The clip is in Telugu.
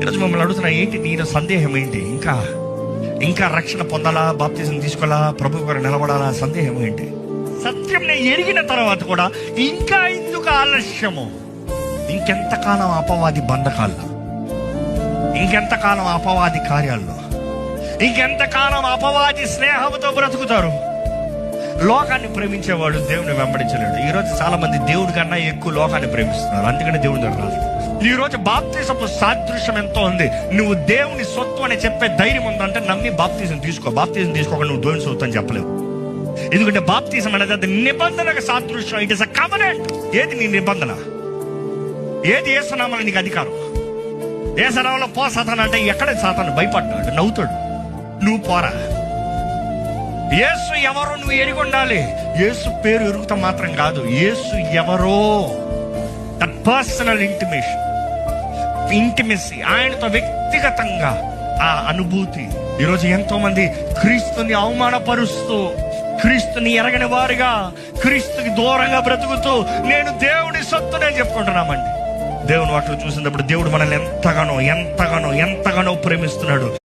ఈరోజు మమ్మల్ని అడుగుతున్నా ఏంటి? నేను సందేహం ఏంటి? ఇంకా ఇంకా రక్షణ పొందాలా? బాప్తిజం తీసుకోవాలా? ప్రభు గారు నిలబడాలా? సందేహం ఏంటి? సత్యం నేను ఎరిగిన తర్వాత కూడా ఇంకా ఎందుకు ఆలస్యము. ఇంకెంతకాలం అపవాది బంధకాల్లో? ఇంకెంతకాలం అపవాది కార్యాల్లో? ఇంకెంతకాలం అపవాది స్నేహంతో బ్రతుకుతారు? లోకాన్ని ప్రేమించేవాడు దేవుని వెంబడించలేడు. ఈ రోజు చాలా మంది దేవుడి కన్నా ఎక్కువ లోకాన్ని ప్రేమిస్తున్నారు. అందుకనే దేవుడి దగ్గర రాదు ఈ రోజు బాప్తిజపు సాదృశ్యం ఎంతో ఉంది. నువ్వు దేవుని సొత్తు అని చెప్పే ధైర్యం ఉందంటే నమ్మి బాప్తీసం తీసుకో. బాప్తీసం తీసుకోకుండా నువ్వు దేవుని సొత్తు అని చెప్పలేవు. ఎందుకంటే బాప్తీసం అనేది అది నిబంధనకు సాదృశ్యం. ఇట్ ఇస్ అ కమనెంట్ ఏది నీ నిబంధన? ఏది ఏసునామని నీకు అధికారం? ఏసనామలో పో సాతాను అంటే ఎక్కడ సాతాను? భయపడ్డాడు నవ్వుతాడు. నువ్వు పోరా. యేసు ఎవరో నువ్వు ఎరిగి ఉండాలి. యేసు పేరు ఎరుగుతా మాత్రం కాదు. యేసు ఎవరో? దట్ పర్సనల్ ఇంటిమేషన్ ఇంటిమెసీ ఆయనతో వ్యక్తిగతంగా ఆ అనుభూతి. ఈరోజు ఎంతో మంది క్రీస్తుని అవమానపరుస్తూ క్రీస్తుని ఎరగని వారుగా క్రీస్తుకి దూరంగా బ్రతుకుతూ నేను దేవుని సొత్తునే చెప్పుకుంటున్నామండి. దేవుని వాటిలో చూసినప్పుడు దేవుడు మనల్ని ఎంతగానో ఎంతగానో ఎంతగానో ప్రేమిస్తున్నాడు.